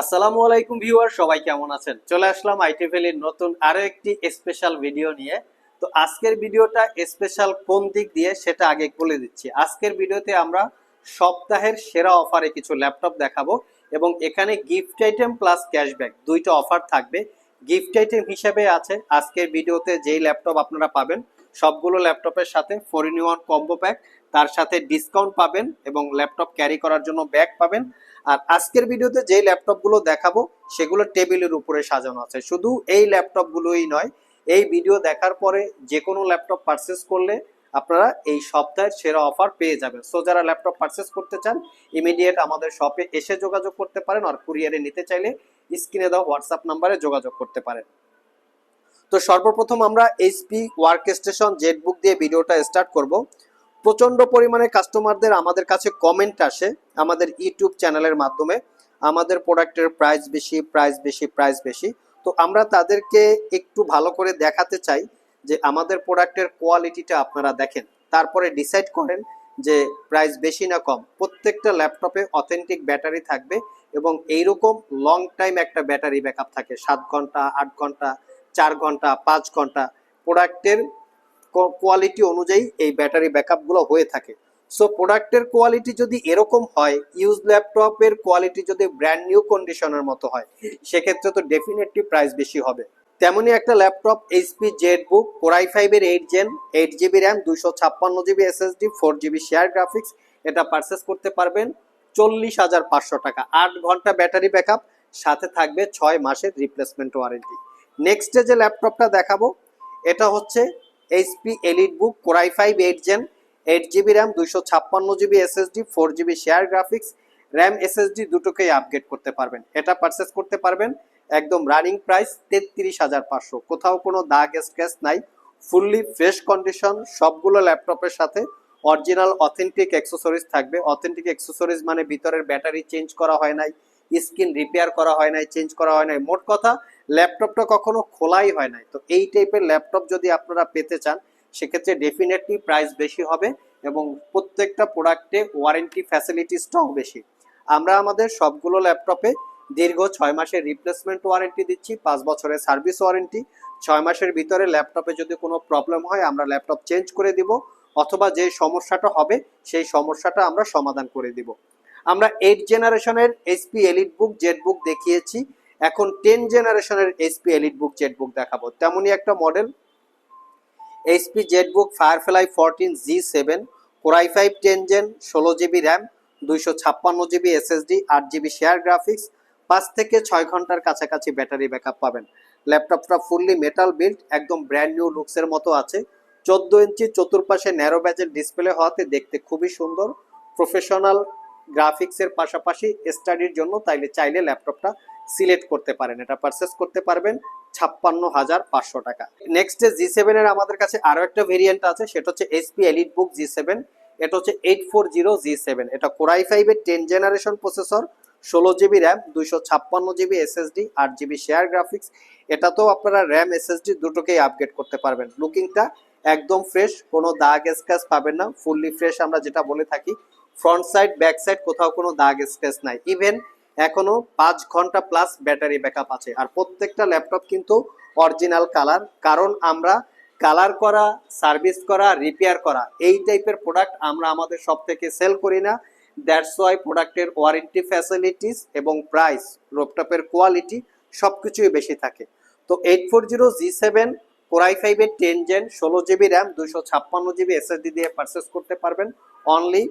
আসসালামু আলাইকুম ভিউয়ার, সবাই কেমন আছেন? চলে আসলাম আইটি ভ্যালির নতুন আরও একটি স্পেশাল ভিডিও নিয়ে। তো আজকের ভিডিওটা স্পেশাল কোন দিক দিয়ে সেটা আগে বলে দিচ্ছি। আজকের ভিডিওতে আমরা সপ্তাহের সেরা অফারে কিছু ল্যাপটপ দেখাবো এবং এখানে গিফট আইটেম প্লাস ক্যাশব্যাক দুইটা অফার থাকবে। গিফট আইটেম হিসেবে আছে আজকের ভিডিওতে যেই ল্যাপটপ আপনারা পাবেন, সবগুলো ল্যাপটপের সাথে four in one combo pack তার সাথে ডিসকাউন্ট পাবেন এবং ল্যাপটপ ক্যারি করার জন্য ব্যাগ পাবেন। আর আজকের ভিডিওতে যে ল্যাপটপগুলো দেখাবো, সেগুলো টেবিলের উপরে সাজানো আছে। শুধু এই ল্যাপটপগুলোই নয়, এই ভিডিও দেখার পরে যে কোনো ল্যাপটপ পারচেস করলে আপনারা এই সপ্তাহের সেরা অফার পেয়ে যাবেন। সো যারা ল্যাপটপ পারচেস করতে চান ইমিডিয়েট আমাদের শপে এসে যোগাযোগ করতে পারেন আর কুরিয়ারে নিতে চাইলে স্ক্রিনে দেওয়া হোয়াটসঅ্যাপ নাম্বারে যোগাযোগ করতে পারেন। তো সর্বপ্রথম আমরা HP workstation ZBook দিয়ে ভিডিওটা স্টার্ট করব। প্রচণ্ড পরিমাণে কাস্টমারদের আমাদের কাছে কমেন্ট আসে আমাদের ইউটিউব চ্যানেলের মাধ্যমে। আমাদের প্রোডাক্টের প্রাইস বেশি প্রাইস বেশি প্রাইস বেশি। তো আমরা তাদেরকে একটু ভালো করে দেখাতে চাই যে আমাদের প্রোডাক্টের কোয়ালিটিটা আপনারা দেখেন। তারপরে ডিসাইড করেন যে প্রাইস বেশি না কম। প্রত্যেকটা ল্যাপটপে অথেন্টিক ব্যাটারি থাকবে এবং এইরকম লং টাইম একটা ব্যাটারি ব্যাকআপ থাকে। সাত ঘণ্টা, আট ঘণ্টা, চার ঘণ্টা, পাঁচ ঘণ্টা। প্রোডাক্টের কোয়ালিটি অনুযায়ী এই ব্যাটারি ব্যাকআপগুলো হয়ে থাকে। সো প্রোডাক্টের কোয়ালিটি যদি এরকম হয় ইউজ ল্যাপটপের কোয়ালিটি যদি ব্র্যান্ড নিউ কন্ডিশনের মতো হয়, সেক্ষেত্রে তো ডেফিনেটলি প্রাইস বেশি হবে। তেমনই একটা laptop HP ZBook Core i ফাইভের eight gen eight GB RAM দুইশো ছাপ্পান্ন GB SSD four GB share graphics এটা পারচেস করতে পারবেন চল্লিশ হাজার পাঁচশো টাকা। আট ঘণ্টা ব্যাটারি ব্যাকআপ সাথে থাকবে ছয় মাসের রিপ্লেসমেন্ট ওয়ারেন্টি নেক্সটে যে ল্যাপটপটা দেখাবো, এটা হচ্ছে HP EliteBook Core i five eight gen eight GB RAM দুইশো ছাপ্পান্ন GB SSD four GB share graphics RAM SSD দুটোকেই আপগ্রেড করতে পারবেন। এটা পারচেস করতে পারবেন, একদম রানিং প্রাইস তেত্রিশ হাজার পাঁচশো। কোথাও কোনো দাগ স্ক্র্যাচ নাই ফুললি ফ্রেশ কন্ডিশন সবগুলো ল্যাপটপের সাথে অরিজিনাল অথেন্টিক অ্যাক্সেসরিজ থাকবে। অথেন্টিক অ্যাক্সেসরিজ মানে ভিতরের ব্যাটারি চেঞ্জ করা হয় নাই স্ক্রিন রিপেয়ার করা হয় নাই চেঞ্জ করা হয় নাই। মোট কথা ল্যাপটপটা কখনো খোলাই হয় নাই। তো এই টাইপের ল্যাপটপ যদি আপনারা পেতে চান, সেক্ষেত্রে ডেফিনেটলি প্রাইস বেশি হবে এবং প্রত্যেকটা প্রোডাক্টে ওয়ারেন্টি ফ্যাসিলিটিসটাও বেশি। আমরা আমাদের সবগুলো ল্যাপটপে দীর্ঘ ছয় মাসের রিপ্লেসমেন্ট ওয়ারেন্টি দিচ্ছি, পাঁচ বছরের সার্ভিস ওয়ারেন্টি ছয় মাসের ভিতরে ল্যাপটপে যদি কোনো প্রবলেম হয়, আমরা ল্যাপটপ চেঞ্জ করে দিব, অথবা যে সমস্যাটা হবে, সেই সমস্যাটা আমরা সমাধান করে দিব। আমরা এইট জেনারেশনের HP EliteBook ZBook দেখিয়েছি। এখন টেন জেনারেশনের HP EliteBook ZBook দেখাবো। তেমনই একটা model HP ZBook Firefly fourteen G seven Core i five ten gen ষোলো জিবি র্যাম দুইশো ছাপ্পান্ন জিবি এসএসডি আট জিবি শেয়ার গ্রাফিক্স পাঁচ থেকে ছয় ঘণ্টার কাছাকাছি ব্যাটারি ব্যাকআপ পাবেন। ল্যাপটপটা ফুললি মেটাল বিল্ড একদম ব্র্যান্ড নিউ লুকসের মতো আছে। চোদ্দ ইঞ্চি চতুর্পাশে ন্যারো ব্যাজের ডিসপ্লে হওয়াতে দেখতে খুবই সুন্দর। প্রফেশনাল গ্রাফিক্সের পাশাপাশি স্টাডির জন্য তাইলে চাইলে ল্যাপটপটা সিলেক্ট করতে পারেন। এটা পারচেস করতে পারবেন ছাপ্পান্ন হাজার পাঁচশো টাকা। নেক্সট জি সেভেনের আমাদের কাছে আরও একটা ভেরিয়েন্ট আছে, সেটা হচ্ছে HP EliteBook G seven এটা হচ্ছে eight four zero G seven এটা কোরাই ফাইভের টেন জেনারেশন প্রসেসর ষোলো জিবি র্যাম দুইশো ছাপ্পান্ন জিবি এসএসডি আট জিবি শেয়ার গ্রাফিক্স এটাতেও আপনারা র্যাম এসএসডি দুটোকেই আপগ্রেড করতে পারবেন। লুকিংটা একদম ফ্রেশ কোনো দাগ স্ক্র্যাচ পাবেন না। ফুললি ফ্রেশ আমরা যেটা বলে থাকি ফ্রন্ট সাইড, ব্যাক সাইড, কোথাও কোনো দাগ স্ক্র্যাচ নাই। ইভেন এখনও পাঁচ ঘণ্টা প্লাস ব্যাটারি ব্যাকআপ আছে। আর প্রত্যেকটা ল্যাপটপ কিন্তু অরিজিনাল কালার কারণ আমরা কালার করা সার্ভিস করা রিপেয়ার করা, এই টাইপের প্রোডাক্ট আমরা আমাদের সব থেকে সেল করি না। দ্যাটস ওয়াই প্রোডাক্টের ওয়ারেন্টি ফ্যাসিলিটিস এবং প্রাইস ল্যাপটপের কোয়ালিটি সব কিছুই বেশি থাকে। তো eight four zero G seven Core i ফাইভের টেন জেন ষোলো জিবি র্যাম দুশো ছাপ্পান্ন জিবি এসএসডি দিয়ে পারচেস করতে পারবেন। অনলি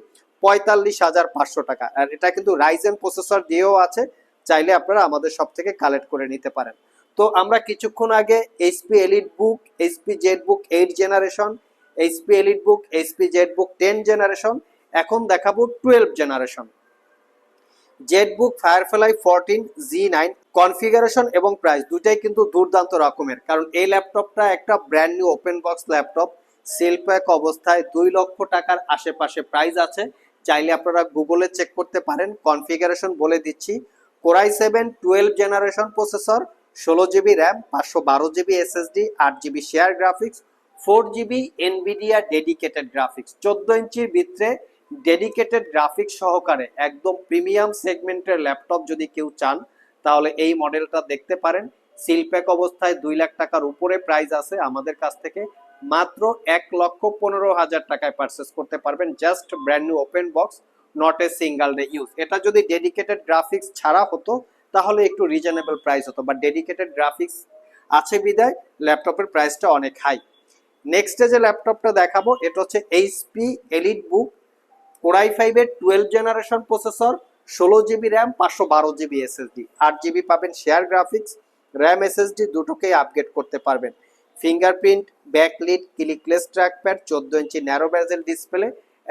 পঁয়তাল্লিশ হাজার পাঁচশো টাকা। আর এটা কিন্তু রাইজেন প্রসেসর দিয়েও আছে, চাইলে আপনারা আমাদের সব থেকে কালেক্ট করে নিতে পারেন। তো আমরা কিছুক্ষণ আগে HP EliteBook HP ZBook eight generation HP EliteBook HP ZBook ten generation এখন দেখাবো twelve generation ZBook Firefly fourteen G nine configuration এবং প্রাইস দুটাই কিন্তু দুর্দান্ত রকমের। কারণ এই ল্যাপটপটা একটা brand new open box laptop seal pack অবস্থায় দুই লক্ষ টাকার আশেপাশে প্রাইস আছে। চাইলে আপনারা গুগলে চেক করতে পারেন। কনফিগারেশন বলে দিচ্ছি। Core i seven twelve generation processor, ষোলো জিবি র্যাম, পাঁচশো বারো জিবি এসএসডি, আট GB share graphics, four GB Nvidia dedicated graphics. চোদ্দ ইঞ্চির ভিতরে ডেডিকেটেড গ্রাফিক্স সহকারে একদম প্রিমিয়াম সেগমেন্টের ল্যাপটপ যদি কেউ চান, তাহলে এই মডেলটা দেখতে পারেন। সিল প্যাক অবস্থায় দুই লাখ টাকার উপরে প্রাইস আছে আমাদের কাছ থেকে। মাত্র এক লক্ষ পনেরো হাজার টাকায় পারচেস করতে পারবেন। Just brand new open box not a single day use এটা যদি ডেডিকেটেড গ্রাফিক্স ছাড়া হতো, তাহলে একটু রিজনেবল প্রাইস হতো। বাট ডেডিকেটেড গ্রাফিক্স আছে বিদায় ল্যাপটপের প্রাইসটা অনেক হাই নেক্সট যে ল্যাপটপটা দেখাবো, এটা হচ্ছে এইচপি এলিট বুক কোরাই ফাইভের টুয়েলভ জেনারেশন প্রসেসর ষোলো জিবি র্যাম পাঁচশো বারো জিবি এসএসডি আট জিবি পাবেন শেয়ার গ্রাফিক্স র্যাম এসএসডি দুটোকেই আপগ্রেড করতে পারবেন। ফিঙ্গারপ্রিন্ট ব্যাকলিট ক্লিকলেস ট্র্যাকপ্যাড চোদ্দ ইঞ্চি ন্যারো ব্যাজেল ডিসপ্লে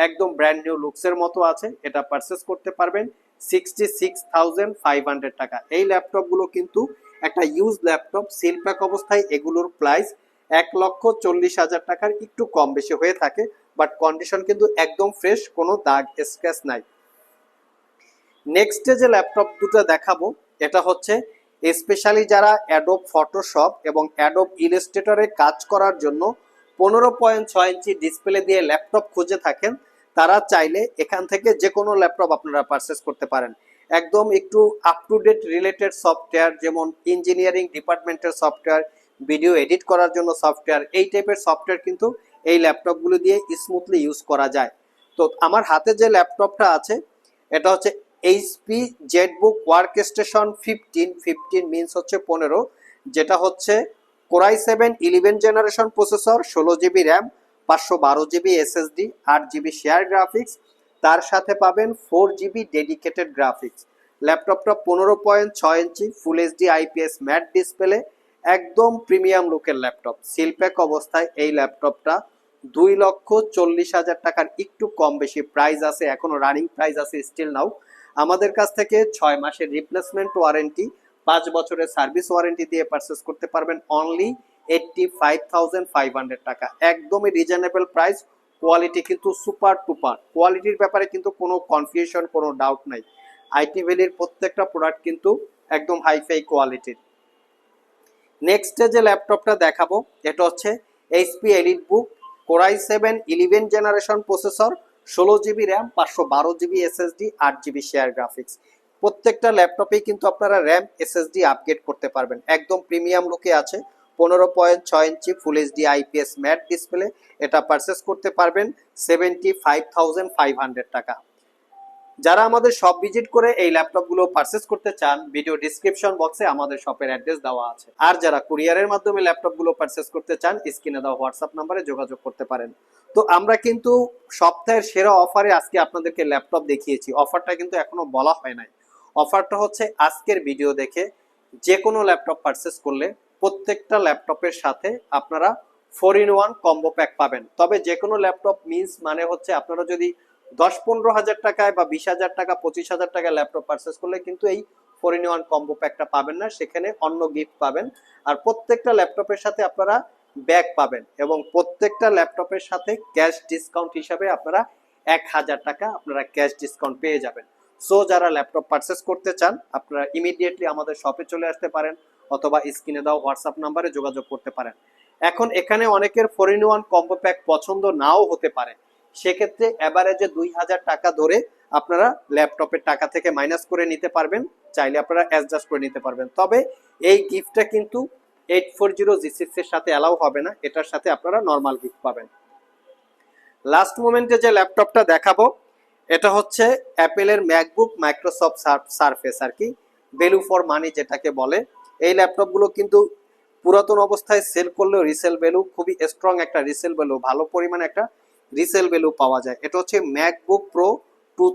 একদম ব্র্যান্ড নিউ লুকসের মতো আছে, এটা পারচেস করতে পারবেন। Sixty six thousand five hundred টাকা। এই ল্যাপটপগুলো কিন্তু একটা ইউজ ল্যাপটপ সিল প্যাক অবস্থায়, এগুলোর প্রাইস এক লক্ষ চল্লিশ হাজার টাকার একটু কম বেশি হয়ে থাকে বাট কন্ডিশন কিন্তু একদম ফ্রেশ কোনো দাগ স্ক্র্যাচ নাই। নেক্সটে যে ল্যাপটপ দুটো দেখাবো, এটা হচ্ছে স্পেশালি যারা অ্যাডোব ফটোশপ এবং অ্যাডোব ইলাস্ট্রেটরে কাজ করার জন্য পনেরো পয়েন্ট ছয় ইঞ্চি ডিসপ্লে দিয়ে ল্যাপটপ খুঁজে থাকেন, তারা চাইলে এখান থেকে যে কোনো ল্যাপটপ আপনারা পারচেস করতে পারেন। একদম একটু up to date related software যেমন ইঞ্জিনিয়ারিং ডিপার্টমেন্টের সফটওয়্যার ভিডিও এডিট করার জন্য সফটওয়্যার এই টাইপের সফটওয়্যার কিন্তু এই ল্যাপটপগুলো দিয়ে স্মুথলি ইউজ করা যায়। তো আমার হাতে যে ল্যাপটপটা আছে, এটা হচ্ছে HP ZBook workstation fifteen fifteen means হচ্ছে পনেরো, যেটা হচ্ছে Core i seven eleven generation processor ষোলো জিবি র্যাম পাঁচশো বারো জিবি এসএসডি আট জিবি শেয়ার গ্রাফিক্স তার সাথে পাবেন ফোর জিবি ডেডিকেটেড গ্রাফিক্স ল্যাপটপটা পনেরো পয়েন্ট ছয় inch full HD IPS matte display একদম প্রিমিয়াম লুকের ল্যাপটপ সিলপ্যাক অবস্থায় এই ল্যাপটপটা দুই লক্ষ চল্লিশ হাজার টাকার একটু কম বেশি প্রাইস আছে, এখনও রানিং প্রাইস আছে স্টিল নাও আমাদের কাছ থেকে ছয় মাসের রিপ্লেসমেন্ট ওয়ারেন্টি পাঁচ বছরের সার্ভিস ওয়ারেন্টি দিয়ে পারচেস করতে পারবেন only eighty five thousand five hundred টাকা। একদমই রিজনেবল প্রাইস কোয়ালিটি কিন্তু সুপার টুপার কোয়ালিটির ব্যাপারে কিন্তু কোনো কনফিউশন কোনো ডাউট নাই। আইটি ভ্যালির প্রত্যেকটা প্রোডাক্ট কিন্তু একদম হাইফাই কোয়ালিটির নেক্সট যে ল্যাপটপটা দেখাবো, এটা হচ্ছে HP EliteBook Core i seven eleven generation processor ষোলো জিবি র্যাম পাঁচশো বারো জিবি এসএসডি আট জিবি শেয়ার গ্রাফিক্স প্রত্যেকটা ল্যাপটপেই কিন্তু আপনারা র্যাম এসএসডি আপগ্রেড করতে পারবেন। একদম প্রিমিয়াম লুকে আছে। পনেরো পয়েন্ট ছয় inch full HD IPS matte display এটা পারচেস করতে পারবেন seventy five thousand five hundred টাকা। যারা আমাদের শপ ভিজিট করে এই ল্যাপটপগুলো পারচেস করতে চান ভিডিও ডিসক্রিপশন বক্সে আমাদের শপের অ্যাড্রেস দেওয়া আছে। আর যারা কুরিয়ারের মাধ্যমে ল্যাপটপগুলো পারচেস করতে চান স্ক্রিনে দেওয়া হোয়াটসঅ্যাপ নাম্বারে যোগাযোগ করতে পারেন। তো আমরা কিন্তু সপ্তাহের সেরা অফারে আজকে আপনাদেরকে ল্যাপটপ দেখিয়েছি। অফারটা কিন্তু এখনও বলা হয় নাই। অফারটা হচ্ছে আজকের ভিডিও দেখে যে কোনো ল্যাপটপ পারচেস করলে প্রত্যেকটা ল্যাপটপের সাথে আপনারা four in one combo pack পাবেন। তবে যে কোনো ল্যাপটপ মিন্স মানে হচ্ছে আপনারা যদি দশ পনেরো হাজার টাকায় বা বিশ হাজার টাকা, পঁচিশ হাজার টাকায় ল্যাপটপ পারচেস করলে কিন্তু এই ফোর ইন ওয়ান কম্বো প্যাকটা পাবেন না, সেখানে অন্য গিফট পাবেন। আর প্রত্যেকটা ল্যাপটপের সাথে আপনারা ব্যাগ পাবেন এবং প্রত্যেকটা ল্যাপটপের সাথে ক্যাশ ডিসকাউন্ট হিসাবে আপনারা এক হাজার টাকা আপনারা ক্যাশ ডিসকাউন্ট পেয়ে যাবেন। সো যারা ল্যাপটপ পারচেস করতে চান, আপনারা ইমিডিয়েটলি আমাদের শপে চলে আসতে পারেন অথবা স্ক্রিনে দাও হোয়াটসঅ্যাপ নাম্বারে যোগাযোগ করতে পারেন। এখন এখানে অনেকের four in one combo pack পছন্দ নাও হতে পারে। সেক্ষেত্রে অ্যাভারেজে দুই হাজার টাকা ধরে আপনারা ল্যাপটপের টাকা থেকে মাইনাস করে নিতে পারবেন। চাইলে আপনারা অ্যাডজাস্ট করে নিতে পারবেন। তবে এই গিফটটা কিন্তু eight four zero G six এর সাথে অ্যালাউ হবে না। এটার সাথে আপনারা নর্মাল গিফট পাবেন। লাস্ট মোমেন্টে যে ল্যাপটপটা দেখাবো, এটা হচ্ছে অ্যাপেলের ম্যাকবুক মাইক্রোসফট সারফেস আর কি। ভ্যালু ফর মানি যেটাকে বলে। এই ল্যাপটপগুলো কিন্তু পুরাতন অবস্থায় সেল করলেও রিসেল ভ্যালু খুবই স্ট্রং একটা রিসেল ভ্যালু ভালো পরিমাণে একটা রিসেল ভ্যালু পাওয়া যায়। এটা হচ্ছে ম্যাকবুক প্রো টু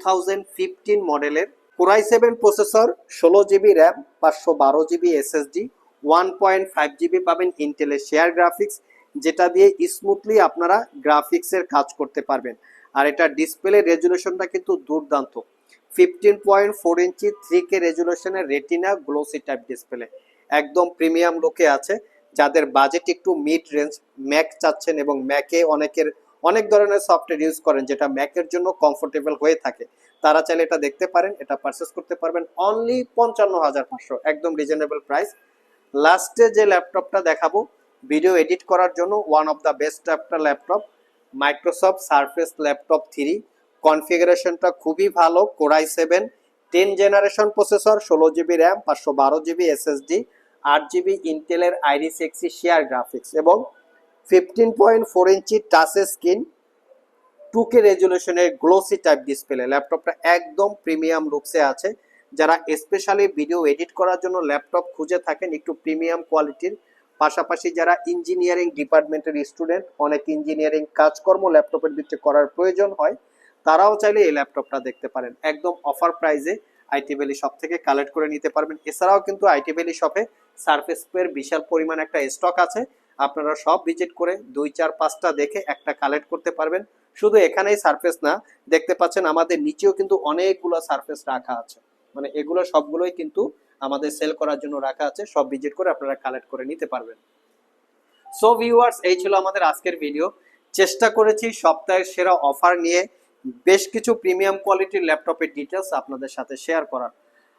মডেলের কোরাই সেভেন প্রসেসর ষোলো জিবি র্যাম পাঁচশো বারো GB SSD one point five GB পাবেন ইন্টেলের শেয়ার গ্রাফিক্স যেটা দিয়ে স্মুথলি আপনারা গ্রাফিক্সের কাজ করতে পারবেন। আর এটা ডিসপ্লে রেজুলেশনটা কিন্তু দুর্দান্ত। Fifteen point four inch three K রেজুলেশনের retina glossy type display একদম প্রিমিয়াম লুকে আছে। যাদের বাজেট একটু মিড রেঞ্জ ম্যাক চাচ্ছেন এবং ম্যাকে অনেকের অনেক ধরনের সফটওয়্যার ইউজ করেন যেটা ম্যাকের জন্য কমফোর্টেবল হয়ে থাকে। তারা চাইলে এটা দেখতে পারেন, এটা পারচেস করতে পারবেন। অনলি পঞ্চান্ন হাজার পাঁচশো, একদম রিজনেবল প্রাইস লাস্টে যে ল্যাপটপটা দেখাবো ভিডিও এডিট করার জন্য ওয়ান অফ দ্য বেস্ট একটা laptop Microsoft Surface laptop three কনফিগারেশনটা খুবই ভালো Core i seven ten generation processor ষোলো জিবি র্যাম পাঁচশো বারো জিবি এসএসডি আট জিবি ইন্টেলের আইরিস এক্সি শেয়ার গ্রাফিক্স এবং fifteen point four inch touch screen two K রেজুলেশনের glossy type display ল্যাপটপটা একদম প্রিমিয়াম লুকসে আছে। যারা স্পেশালি ভিডিও এডিট করার জন্য ল্যাপটপ খুঁজে থাকেন, একটু প্রিমিয়াম কোয়ালিটির পাশাপাশি যারা ইঞ্জিনিয়ারিং ডিপার্টমেন্টের স্টুডেন্ট অনেক ইঞ্জিনিয়ারিং কাজকর্ম ল্যাপটপের ভিতরে করার প্রয়োজন হয়, তারাও চাইলে এই ল্যাপটপটা দেখতে পারেন। একদম অফার প্রাইসে আইটি ভ্যালি শপ থেকে কালেক্ট করে নিতে পারবেন। এছাড়াও কিন্তু আইটি ভ্যালি শপে সার্ফেস পের বিশাল পরিমাণ একটা স্টক আছে। আপনারা সব ভিজিট করে দুই, চার, পাঁচটা দেখে একটা কালেক্ট করতে পারবেন। শুধু এখানেই সার্ফেস না, দেখতে পাচ্ছেন আমাদের নিচেও কিন্তু অনেকগুলো সার্ফেস রাখা আছে। মানে এগুলো সবগুলোই কিন্তু আমাদের সেল করার জন্য রাখা আছে, সব ভিজিট করে আপনারা কালেক্ট করে নিতে পারবেন। সো ভিউয়ার্স, এই ছিল আমাদের আজকের ভিডিও। চেষ্টা করেছি সপ্তাহের সেরা অফার নিয়ে বেশ কিছু প্রিমিয়াম কোয়ালিটির ল্যাপটপের ডিটেলস আপনাদের সাথে শেয়ার করার।